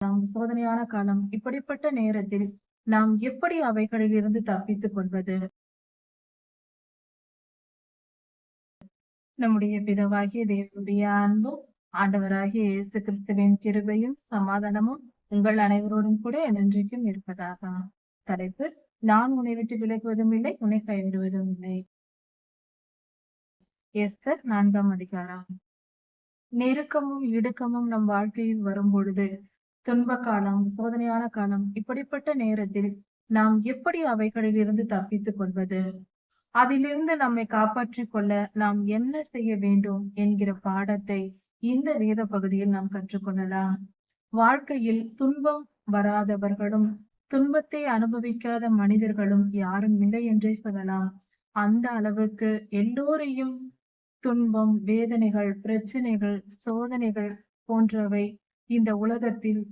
நாம் சோதனையான காலம் இப்படிப்பட்ட நேரத்தில் நாம் எப்படி அவைகளில் இருந்து தப்பித்துக் கொள்வது? நம்முடைய பிதவாகிய தேவனுடைய அன்பும் ஆண்டவராகிய இயேசு கிறிஸ்துவின் கிருபையும் சமாதானமும் உங்கள் அனைவரோடும் கூட என்றென்றைக்கும் இருப்பதாக. தலைப்பு நான் உன்னை விட்டு விலகுவதும் இல்லை உன்னை கைவிடுவதும் இல்லை. எஸ்தர் நான்காம் அதிகாரம். நெருக்கமும் இடுக்கமும் நம் வாழ்க்கையில் வரும் பொழுது துன்ப காலம் சோதனையான காலம் இப்படிப்பட்ட நேரத்தில் நாம் எப்படி அவைகளில் இருந்து தப்பித்துக் கொள்வது? அதிலிருந்து நம்மை காப்பாற்றிக் கொள்ள நாம் என்ன செய்ய வேண்டும் என்கிற பாடத்தை இந்த வேத பகுதியில் நாம் கற்றுக்கொள்ளலாம். வாழ்க்கையில் துன்பம் வராதவர்களும் துன்பத்தை அனுபவிக்காத மனிதர்களும் யாரும் இல்லை என்றே சொல்லலாம். அந்த அளவுக்கு எல்லோரையும் துன்பம் வேதனைகள் பிரச்சனைகள் சோதனைகள் போன்றவை இந்த உலகத்தில்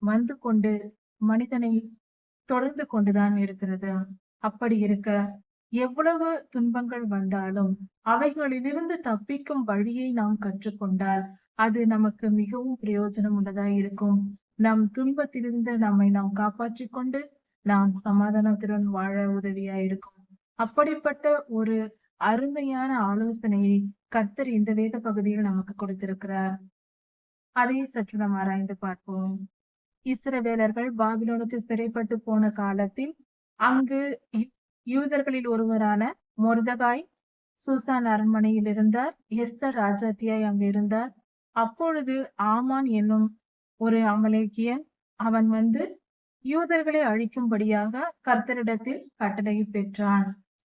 வந்து கொண்டு மனிதனை தொடர்ந்து கொண்டுதான் இருக்கிறது. அப்படி இருக்க எவ்வளவு துன்பங்கள் வந்தாலும் அவைகளிலிருந்து தப்பிக்கும் வழியை நாம் கற்றுக்கொண்டால் அது நமக்கு மிகவும் பிரயோஜனம் உள்ளதாக இருக்கும். நம் துன்பத்திலிருந்து நம்மை நாம் காப்பாற்றிக் கொண்டு நாம் சமாதானத்துடன் வாழ உதவியா இருக்கும். அப்படிப்பட்ட ஒரு அருமையான ஆலோசனையை கர்த்தர் இந்த வேத பகுதியில் நமக்கு கொடுத்திருக்கிறார். அதை சற்று நாம் ஆராய்ந்து பார்ப்போம். இஸ்ரவேலர்கள் பாபிலோனுக்கு சிறைப்பட்டு போன காலத்தில் அங்கு யூதர்களில் ஒருவரான மொர்தகாய் சூசான் அரண்மனையில் இருந்தார். எஸ்தர் ராஜாத்தியாய் அங்கு இருந்தார். அப்பொழுது ஆமான் என்னும் ஒரு அமலேக்கியன் அவன் வந்து யூதர்களை அழிக்கும்படியாக கர்த்தரிடத்தில் கட்டளை பெற்றான்.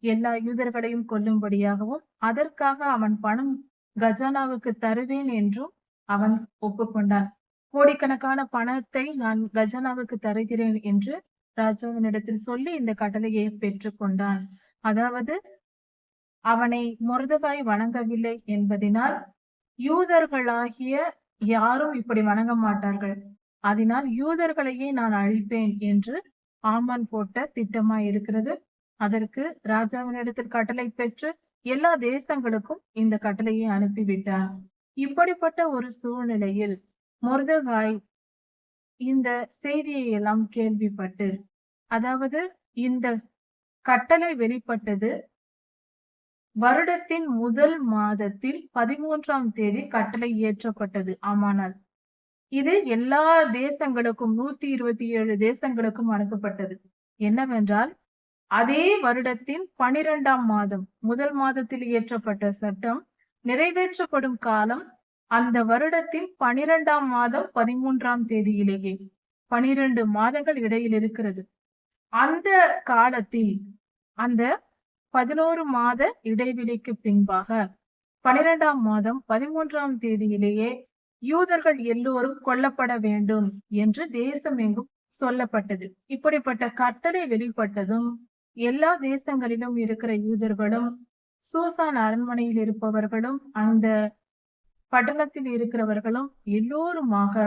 எல்லா யூதர்களையும் கொல்லும்படியாகவும் அதற்காக அவன் பணம் கஜானாவுக்கு தருவேன் என்றும் அவன் ஒப்புக்கொண்டான். கோடிக்கணக்கான பணத்தை நான் கஜானாவுக்கு தருகிறேன் என்று ராஜாவினிடத்தில் சொல்லி இந்த கட்டளையை பெற்றுக்கொண்டான் அதாவது அவனை முருதுகாய் வணங்கவில்லை என்பதினால் யூதர்களாகிய யாரும் இப்படி வணங்க மாட்டார்கள். அதனால் யூதர்களையே நான் அழிப்பேன் என்று ஆமான் போட்ட திட்டமாய் இருக்கிறது அதற்கு ராஜாவினிடத்தில் கட்டளை பெற்று எல்லா தேசங்களுக்கும் இந்த கட்டளையை அனுப்பிவிட்டார் இப்படிப்பட்ட ஒரு சூழ்நிலையில் மொர்தகாய் இந்த செய்தியை எல்லாம் கேள்விப்பட்டு அதாவது இந்த கட்டளை வெளிப்பட்டது வருடத்தின் முதல் மாதத்தில் பதிமூன்றாம் தேதி கட்டளை இயற்றப்பட்டது. ஆமானால் இது எல்லா தேசங்களுக்கும் நூத்தி இருபத்தி ஏழு தேசங்களுக்கும் அனுப்பப்பட்டது. என்னவென்றால் அதே வருடத்தின் பனிரெண்டாம் மாதம் முதல் மாதத்தில் இயற்றப்பட்ட சட்டம் நிறைவேற்றப்படும் காலம் அந்த வருடத்தின் பனிரெண்டாம் மாதம் பதிமூன்றாம் தேதியிலேயே பனிரெண்டு மாதங்கள் இடையில் இருக்கிறது. அந்த காலத்தில் அந்த பதினோரு மாத இடைவெளிக்கு பின்பாக பனிரெண்டாம் மாதம் பதிமூன்றாம் தேதியிலேயே யூதர்கள் எல்லோரும் கொல்லப்பட வேண்டும் என்று தேசம் எங்கும் சொல்லப்பட்டது. இப்படிப்பட்ட கட்டளை வெளிப்பட்டதும் எல்லா தேசங்களிலும் இருக்கிற யூதர்களும் சூசான் அரண்மனையில் இருப்பவர்களும் அந்த பட்டணத்தில் இருக்கிறவர்களும் எல்லோருமாக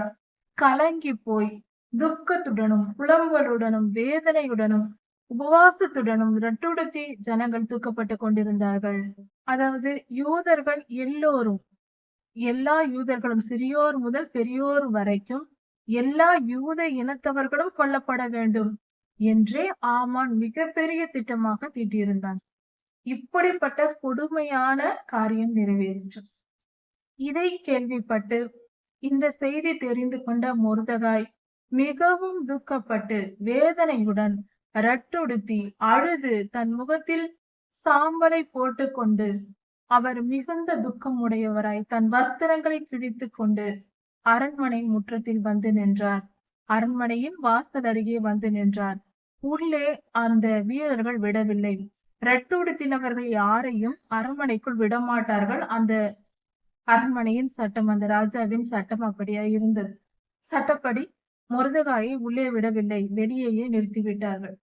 கலங்கி போய் துக்கத்துடனும் புலம்பலுடனும் வேதனையுடனும் உபவாசத்துடனும் ரட்டுடுத்தி ஜனங்கள் தூக்கப்பட்டு கொண்டிருந்தார்கள். அதாவது யூதர்கள் எல்லோரும் எல்லா யூதர்களும் சிறியோர் முதல் பெரியோர் வரைக்கும் எல்லா யூத இனத்தவர்களும் கொல்லப்பட வேண்டும் என்றே ஆமான் மிகப்பெரிய திட்டமாக தீட்டியிருந்தான். இப்படிப்பட்ட கொடுமையான காரியம் நிறைவேறின்றது இதை கேள்விப்பட்டு இந்த செய்தி தெரிந்து கொண்ட முருதகாய் மிகவும் துக்கப்பட்டு வேதனையுடன் ரட்டுடுத்தி அழுது தன் முகத்தில் சாம்பலை போட்டுக்கொண்டு அவர் மிகுந்த துக்கம் உடையவராய் தன் வஸ்திரங்களை கிழித்து கொண்டு அரண்மனை முற்றத்தில் வந்து நின்றார். அரண்மனையின் வாசல் அருகே வந்து நின்றார். உள்ளே அந்த வீரர்கள் விடவில்லை. ரட்டுடுத்தினவர்கள் யாரையும் அரண்மனைக்குள் விடமாட்டார்கள். அந்த அரண்மனையின் சட்டம் அந்த ராஜாவின் சட்டம் அப்படியா இருந்தது. சட்டப்படி முருதகாயை உள்ளே விடவில்லை வெளியேயே நிறுத்திவிட்டார்கள்.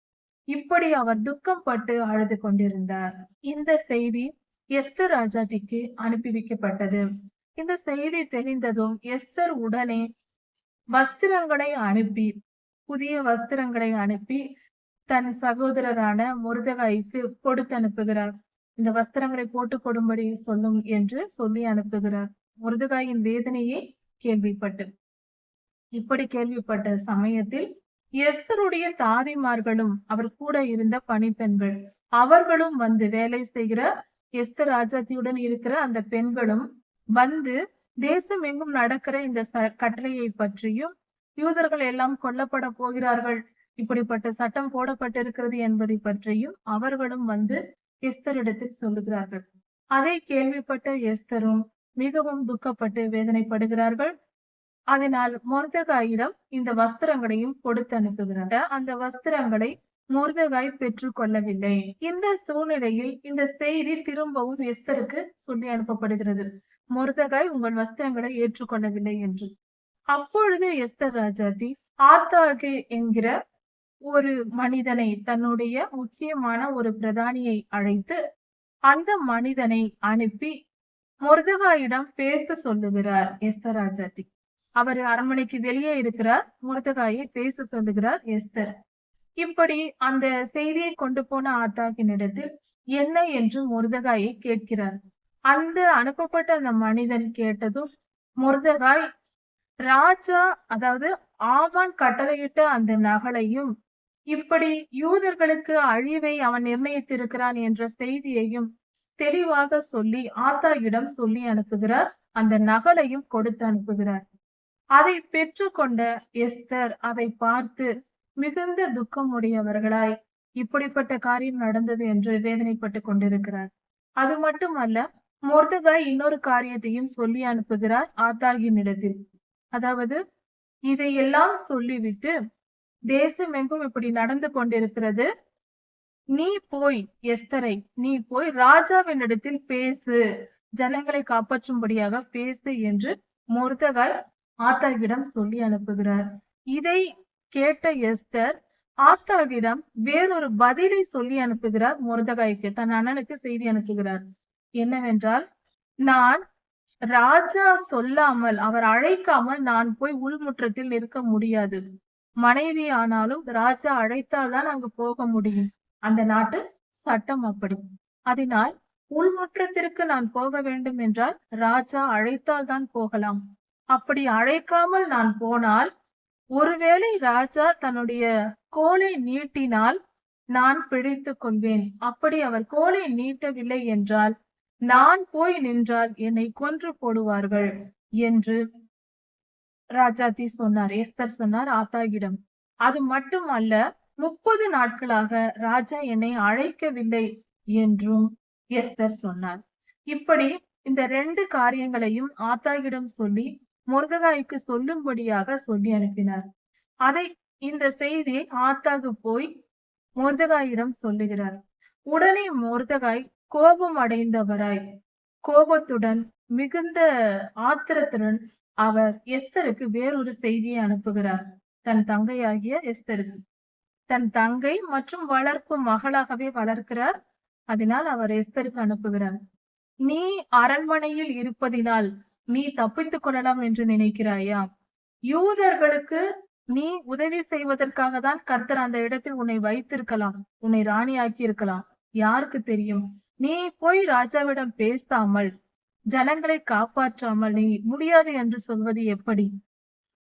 இப்படி அவர் துக்கம் பட்டு அழுது கொண்டிருந்தார். இந்த செய்தி எஸ்தர் ராஜாத்திக்கு அனுப்பி வைக்கப்பட்டது. இந்த செய்தி தெரிந்ததும் எஸ்தர் உடனே வஸ்திரங்களை அனுப்பி புதிய வஸ்திரங்களை அனுப்பி தன் சகோதரரான முருதகாய்க்கு கொடுத்து அனுப்புகிறார் இந்த வஸ்திரங்களை போட்டுக் கொடும்படி சொல்லும் என்று சொல்லி அனுப்புகிறார். முருதுகாயின் வேதனையை கேள்விப்பட்டு. இப்படி கேள்விப்பட்ட சமயத்தில் எஸ்தருடைய தாதிமார்களும் அவர் கூட இருந்த பணிப்பெண்கள் அவர்களும் வந்து வேலை செய்கிற எஸ்தர் ராஜாத்தியுடன் இருக்கிற அந்த பெண்களும் வந்து தேசம் எங்கும் நடக்கிற இந்த கட்டளையை பற்றியும் யூதர்கள் எல்லாம் கொல்லப்பட போகிறார்கள் இப்படிப்பட்ட சட்டம் போடப்பட்டிருக்கிறது என்பதை பற்றியும் அவர்களும் வந்து எஸ்தரிடத்தில் சொல்லுகிறார்கள். அதை கேள்விப்பட்ட எஸ்தரும் மிகவும் துக்கப்பட்டு வேதனைப்படுகிறார்கள். அதனால் மொர்தகாயிடம் இந்த வஸ்திரங்களையும் கொடுத்து அனுப்புகிறார். அந்த வஸ்திரங்களை மொர்தகாய் பெற்று கொள்ளவில்லை. இந்த சூழ்நிலையில் இந்த செய்தி திரும்பவும் எஸ்தருக்கு சொல்லி அனுப்பப்படுகிறது. மொர்தகாய் உங்கள் வஸ்திரங்களை ஏற்றுக்கொள்ளவில்லை என்று. அப்பொழுது எஸ்தர் ராஜாதி ஆத்தாகே என்கிற ஒரு மனிதனை தன்னுடைய முக்கியமான ஒரு பிரதானியை அழைத்து அந்த மனிதனை அனுப்பி முருதகாயிடம் பேச சொல்லுகிறார் எஸ்தராஜாதி அவர் அரண்மனைக்கு வெளியே இருக்கிறார் முருதகாயை பேச சொல்லுகிறார் எஸ்தர். இப்படி அந்த செய்தியை கொண்டு போன ஆத்தாகினிடத்தில் என்ன என்று முருதகாயை கேட்கிறார். அந்த அனுப்பப்பட்ட அந்த மனிதன் கேட்டதும் முருதகாய் ராஜா அதாவது ஆவான் கட்டளையிட்ட அந்த நகலையும் இப்படி யூதர்களுக்கு அழிவை அவன் நிர்ணயித்திருக்கிறான் என்ற செய்தியையும் தெளிவாக சொல்லி ஆத்தாயிடம் சொல்லி அனுப்புகிறார். அந்த நகலையும் கொடுத்து அனுப்புகிறார். அதை பெற்றுக்கொண்ட எஸ்தர் அதை பார்த்து மிகுந்த துக்கம் உடையவர்களாய் இப்படிப்பட்ட காரியம் நடந்தது என்று வேதனைப்பட்டு கொண்டிருக்கிறார். அது மட்டுமல்ல மொர்தகாய் இன்னொரு காரியத்தையும் சொல்லி அனுப்புகிறார் ஆத்தாகின் இடத்தில். அதாவது இதையெல்லாம் சொல்லிவிட்டு தேசம் எங்கும் இப்படி நடந்து கொண்டிருக்கிறது. நீ போய் எஸ்தரை நீ போய் ராஜாவினிடத்தில் பேசு. ஜனங்களை காப்பாற்றும்படியாக பேசு என்று மொர்தகாய் ஆத்தாகிடம் சொல்லி அனுப்புகிறார். இதை கேட்ட எஸ்தர் ஆத்தாகிடம் வேறொரு பதிலை சொல்லி அனுப்புகிறார் மொர்தகாய்க்கு. தன் அண்ணனுக்கு செய்தி அனுப்புகிறார். என்னவென்றால் நான் ராஜா சொல்லாமல் அவர் அழைக்காமல் நான் போய் உள்முற்றத்தில் நிற்க முடியாது. மனைவி ஆனாலும் ராஜா அழைத்தால் தான் அங்கு போக முடியும். அந்த நாட்டு சட்டம் அப்படி. அதனால் உள்முற்றத்திற்கு நான் போக வேண்டும் என்றால் ராஜா அழைத்தால் தான் போகலாம். அப்படி அழைக்காமல் நான் போனால் ஒருவேளை ராஜா தன்னுடைய கோலை நீட்டினால் நான் பிழைத்துக் கொள்வேன். அப்படி அவர் கோலை நீட்டவில்லை என்றால் நான் போய் நின்றால் என்னை கொன்று போடுவார்கள் என்று ராஜாத்தி சொன்னார் எஸ்தர் சொன்னார் ஆத்தாகிடம். அது மட்டுமல்ல முப்பது நாட்களாக ராஜா என்னை அழைக்கவில்லை என்றும் எஸ்தர் சொன்னார். இப்படி இந்த ரெண்டு காரியங்களையும் ஆத்தாகிடம் சொல்லி முருதகாய்க்கு சொல்லும்படியாக சொல்லி அனுப்பினார். அதை இந்த செய்தியை ஆத்தாகு போய் முருதகாயிடம் சொல்லுகிறார். உடனே முருதகாய் கோபம் அடைந்தவராய் கோபத்துடன் மிகுந்த ஆத்திரத்துடன் அவர் எஸ்தருக்கு வேறொரு செய்தியை அனுப்புகிறார். தன் தங்கையாகிய எஸ்தருக்கு. தன் தங்கை மற்றும் வளர்ப்பு மகளாகவே வளர்க்கிறார். அதனால் அவர் எஸ்தருக்கு அனுப்புகிறார். நீ அரண்மனையில் இருப்பதினால் நீ தப்பித்துக் கொள்ளலாம் என்று நினைக்கிறாயா? யூதர்களுக்கு நீ உதவி செய்வதற்காக தான் கர்த்தர் அந்த இடத்தில் உன்னை வைத்திருக்கலாம். உன்னை ராணியாக்கி இருக்கலாம் யாருக்கு தெரியும்? நீ போய் ராஜாவிடம் பேசாமல் ஜனங்களை காப்பாற்றாமல் நீ முடியாது என்று சொல்வது எப்படி?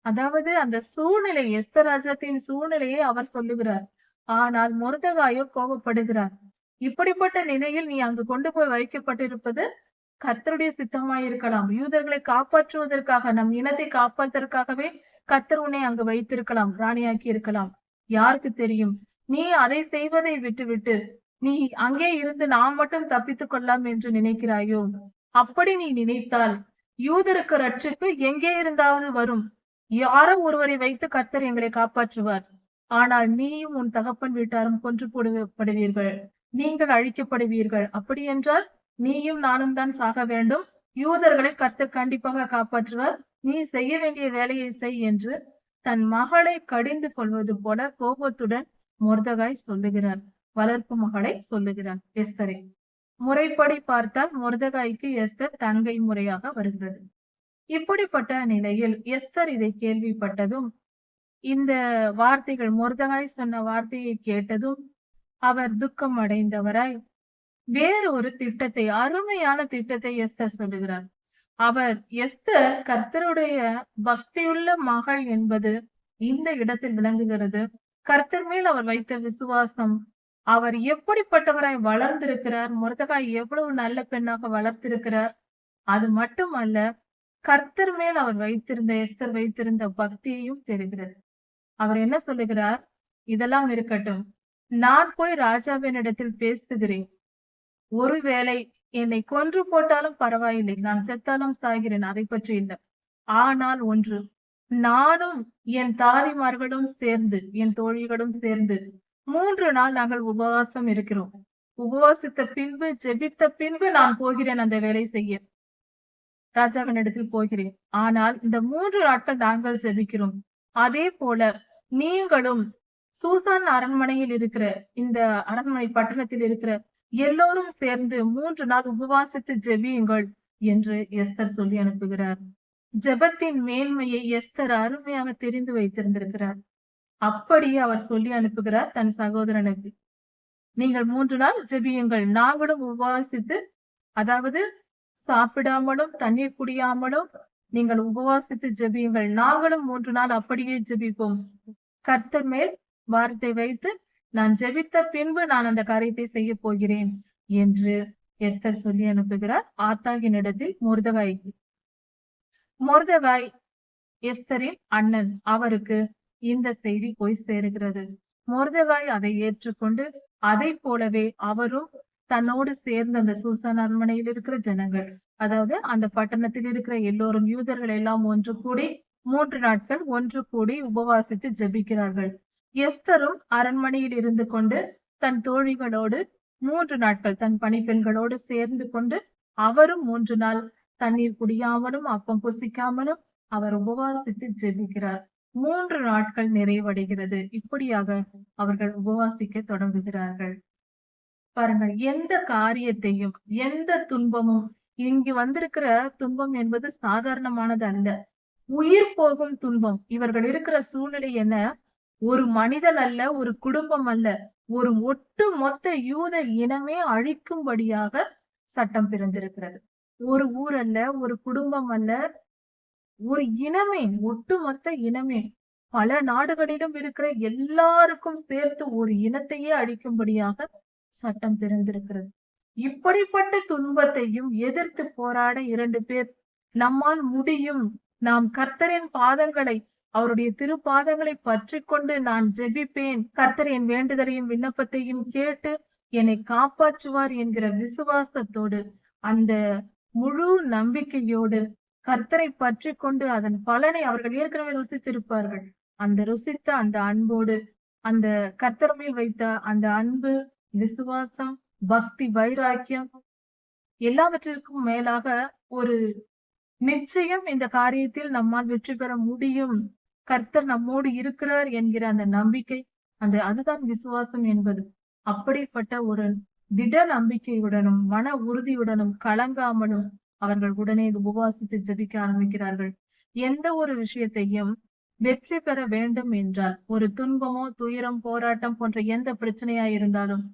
அதாவது அந்த சூழ்நிலை எஸ்தராஜத்தின் சூழ்நிலையை அவர் சொல்லுகிறார். ஆனால் முருதகாயோ கோபப்படுகிறார். இப்படிப்பட்ட நிலையில் நீ அங்கு கொண்டு போய் வைக்கப்பட்டிருப்பது கர்த்தருடைய சித்தமாயிருக்கலாம். யூதர்களை காப்பாற்றுவதற்காக நம் இனத்தை காப்பாற்றுவதற்காகவே கர்த்தர் உன்னை அங்கு வைத்திருக்கலாம் ராணியாக்கி இருக்கலாம். யாருக்கு தெரியும்? நீ அதை செய்வதை விட்டுவிட்டு நீ அங்கே இருந்து நாம் மட்டும் தப்பித்துக் கொள்ளலாம் என்று நினைக்கிறாயோ? அப்படி நீ நினைத்தால் யூதருக்கு ரட்சிப்பு எங்கே இருந்தாவது வரும்? யாரோ ஒருவரை வைத்து கர்த்தர் எங்களை காப்பாற்றுவார். ஆனால் நீயும் உன் தகப்பன் வீட்டாரும் கொன்று போடப்படுவீர்கள் நீங்கள் அழிக்கப்படுவீர்கள். அப்படி என்றால் நீயும் நானும் தான் சாக வேண்டும். யூதர்களை கர்த்தர் கண்டிப்பாக காப்பாற்றுவார். நீ செய்ய வேண்டிய வேலையை செய் என்று தன் மகளை கடிந்து கொள்வது போல கோபத்துடன் மொர்தகாய் சொல்லுகிறார். வளர்ப்பு மகளை சொல்லுகிறார். எஸ்தரே. முறைப்படி பார்த்தால் முருதகாய்க்கு எஸ்தர் தங்கை முறையாக வருகிறது. இப்படிப்பட்ட நிலையில் எஸ்தர் இதை கேள்விப்பட்டதும் இந்த வார்த்தைகள் முருதகாய் சொன்ன வார்த்தையை கேட்டதும் அவர் துக்கம் அடைந்தவராய் வேறு ஒரு திட்டத்தை அருமையான திட்டத்தை எஸ்தர் சொல்லுகிறார். அவர் எஸ்தர் கர்த்தருடைய பக்தியுள்ள மகள் என்பது இந்த இடத்தில் விளங்குகிறது. கர்த்தர் மேல் அவர் வைத்த விசுவாசம் அவர் எப்படிப்பட்டவராய் வளர்ந்திருக்கிறார்? முருதகாய் எவ்வளவு நல்ல பெண்ணாக வளர்த்திருக்கிறார்? அது மட்டுமல்ல கர்த்தர் மேல் அவர் வைத்திருந்த எஸ்தர் வைத்திருந்த பக்தியையும் தெரிகிறது. அவர் என்ன சொல்லுகிறார்? இதெல்லாம் இருக்கட்டும். நான் போய் ராஜாவினிடத்தில் பேசுகிறேன். ஒருவேளை என்னை கொன்று போட்டாலும் பரவாயில்லை. நான் செத்தாலும் சாகிறேன். அதை பற்றி இல்லை. ஆனால் ஒன்று நானும் என் தாதிமார்களும் சேர்ந்து என் தோழிகளும் சேர்ந்து மூன்று நாள் நாங்கள் உபவாசம் இருக்கிறோம். உபவாசித்த பின்பு ஜெபித்த பின்பு நான் போகிறேன் அந்த வேலை செய்ய. ராஜாவின் இடத்தில் போகிறேன். ஆனால் இந்த மூன்று நாட்கள் நாங்கள் ஜெபிக்கிறோம். அதே போல நீங்களும் சூசான் அரண்மனையில் இருக்கிற இந்த அரண்மனை பட்டணத்தில் இருக்கிற எல்லோரும் சேர்ந்து மூன்று நாள் உபவாசித்து ஜெபியுங்கள் என்று எஸ்தர் சொல்லி அனுப்புகிறார். ஜெபத்தின் மேன்மையை எஸ்தர் அருமையாக தெரிந்து வைத்திருந்திருக்கிறார். அப்படியே அவர் சொல்லி அனுப்புகிறார் தன் சகோதரனுக்கு. நீங்கள் மூன்று நாள் ஜெபியுங்கள். நாங்களும் உபவாசித்து அதாவது சாப்பிடாமலும் தண்ணீர் குடியாமலும் நீங்கள் உபவாசித்து ஜெபியுங்கள். நாங்களும் மூன்று நாள் அப்படியே ஜெபிப்போம். கர்த்தர் மேல் வார்த்தை வைத்து நான் ஜெபித்த பின்பு நான் அந்த காரியத்தை செய்ய போகிறேன் என்று எஸ்தர் சொல்லி அனுப்புகிறார். ஆத்தாகின் இடத்தில் முருதகாய்க்கு முருதகாய் எஸ்தரின் அண்ணன். அவருக்கு இந்த செய்தி போய் சேருகிறது. முருதகாய் அதை ஏற்றுக்கொண்டு அதை போலவே அவரும் தன்னோடு சேர்ந்த அந்த சூசான் அரண்மனையில் இருக்கிற ஜனங்கள் அதாவது அந்த பட்டணத்தில் இருக்கிற எல்லோரும் யூதர்கள் எல்லாம் ஒன்று கூடி மூன்று நாட்கள் ஒன்று கூடி உபவாசித்து ஜெபிக்கிறார்கள். எஸ்தரும் அரண்மனையில் இருந்து கொண்டு தன் தோழிகளோடு மூன்று நாட்கள் தன் பணிப்பெண்களோடு சேர்ந்து கொண்டு அவரும் மூன்று நாள் தண்ணீர் குடியாமலும் அப்பம் புசிக்காமலும் அவர் உபவாசித்து ஜெபிக்கிறார். மூன்று நாட்கள் நிறைவடைகிறது. இப்படியாக அவர்கள் உபவாசிக்க தொடங்குகிறார்கள். பாருங்கள் எந்த காரியத்தையும் எந்த துன்பமும் இங்கு வந்திருக்கிற துன்பம் என்பது சாதாரணமானது அல்ல. உயிர் போகும் துன்பம். இவர்கள் இருக்கிற சூழ்நிலை என்ன? ஒரு மனிதன் அல்ல ஒரு குடும்பம் அல்ல. ஒரு ஒட்டு மொத்த யூத இனமே அழிக்கும்படியாக சட்டம் பிறந்திருக்கிறது. ஒரு ஊர் அல்ல ஒரு குடும்பம் அல்ல ஒரு இனமே ஒட்டுமொத்த இனமே பல நாடுகளிலும் இருக்கிற எல்லாருக்கும் சேர்த்து ஒரு இனத்தையே அழிக்கும்படியாக சட்டம் பிறந்திருக்கிறது. இப்படிப்பட்ட துன்பத்தையும் எதிர்த்து போராட இரண்டு பேர் நம்மால் முடியும். நாம் கர்த்தரின் பாதங்களை அவருடைய திருப்பாதங்களை பற்றி கொண்டு நான் ஜெபிப்பேன். கர்த்தர் என் வேண்டுதலையும் விண்ணப்பத்தையும் கேட்டு என்னை காப்பாற்றுவார் என்கிற விசுவாசத்தோடு அந்த முழு நம்பிக்கையோடு கர்த்தரை பற்றி கொண்டு அதன் பலனை அவர்கள் ஏற்கனவே ருசித்திருப்பார்கள். அந்த ருசித்த அந்த அன்போடு அந்த கர்த்தர் மேல் வைத்த அந்த அன்பு விசுவாசம் பக்தி வைராக்கியம் எல்லாவற்றிற்கும் மேலாக ஒரு நிச்சயம் இந்த காரியத்தில் நம்மால் வெற்றி பெற முடியும். கர்த்தர் நம்மோடு இருக்கிறார் என்கிற அந்த நம்பிக்கை அந்த அதுதான் விசுவாசம் என்பது. அப்படிப்பட்ட ஒரு திட நம்பிக்கையுடனும் மன உறுதியுடனும் கலங்காமலும் அவர்கள் உடனே இது உபவாசித்து ஜெபிக்க ஆரம்பிக்கிறார்கள். எந்த ஒரு விஷயத்தையும் வெற்றி பெற வேண்டும் என்றால் ஒரு துன்பமோ துயரம் போராட்டம் போன்ற எந்த பிரச்சனையா இருந்தாலும்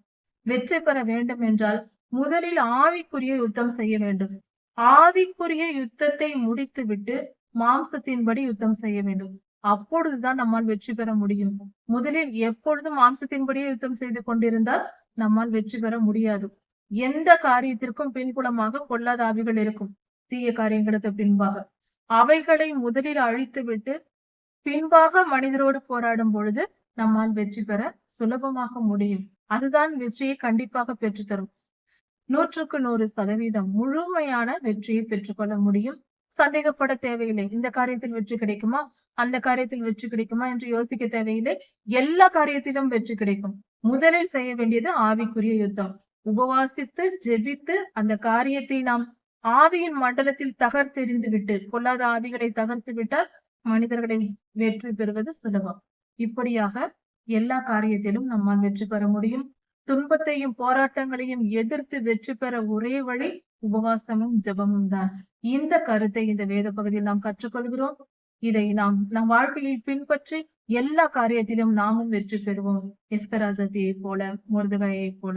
வெற்றி பெற வேண்டும் என்றால் முதலில் ஆவிக்குரிய யுத்தம் செய்ய வேண்டும். ஆவிக்குரிய யுத்தத்தை முடித்து விட்டு மாம்சத்தின்படி யுத்தம் செய்ய வேண்டும். அப்பொழுதுதான் நம்மால் வெற்றி பெற முடியும். முதலில் எப்பொழுதும் மாம்சத்தின்படியே யுத்தம் செய்து கொண்டிருந்தால் நம்மால் வெற்றி பெற முடியாது. எந்த காரியத்திற்கும் பின்புலமாக பொல்லாத ஆவிகள் இருக்கும். தீய காரியங்களுக்கு பின்பாக. அவைகளை முதலில் அழித்துவிட்டு பின்பாக மனிதரோடு போராடும் பொழுது நம்மால் வெற்றி பெற சுலபமாக முடியும். அதுதான் வெற்றியை கண்டிப்பாக பெற்றுத்தரும். நூற்றுக்கு நூறு சதவீதம் முழுமையான வெற்றியை பெற்றுக்கொள்ள முடியும். சந்தேகப்பட தேவையில்லை. இந்த காரியத்தில் வெற்றி கிடைக்குமா? அந்த காரியத்தில் வெற்றி கிடைக்குமா என்று யோசிக்க தேவையில்லை. எல்லா காரியத்திலும் வெற்றி கிடைக்கும். முதலில் செய்ய வேண்டியது ஆவிக்குரிய யுத்தம். உபவாசித்து ஜெபித்து அந்த காரியத்தை நாம் ஆவியின் மண்டலத்தில் தகர்த்தெறிந்து விட்டு பொல்லாத ஆவிகளை தகர்த்து விட்டால் மனிதர்களை வெற்றி பெறுவது சுலபம். இப்படியாக எல்லா காரியத்திலும் நம்மால் வெற்றி பெற முடியும். துன்பத்தையும் போராட்டங்களையும் எதிர்த்து வெற்றி பெற ஒரே வழி உபவாசமும் ஜெபமும் தான். இந்த கருத்தை இந்த வேத பகுதியில் நாம் கற்றுக்கொள்கிறோம். இதை நாம் நம் வாழ்க்கையில் பின்பற்றி எல்லா காரியத்திலும் நாமும் வெற்றி பெறுவோம். எஸ்தராஜதியை போல முருதகாயை போல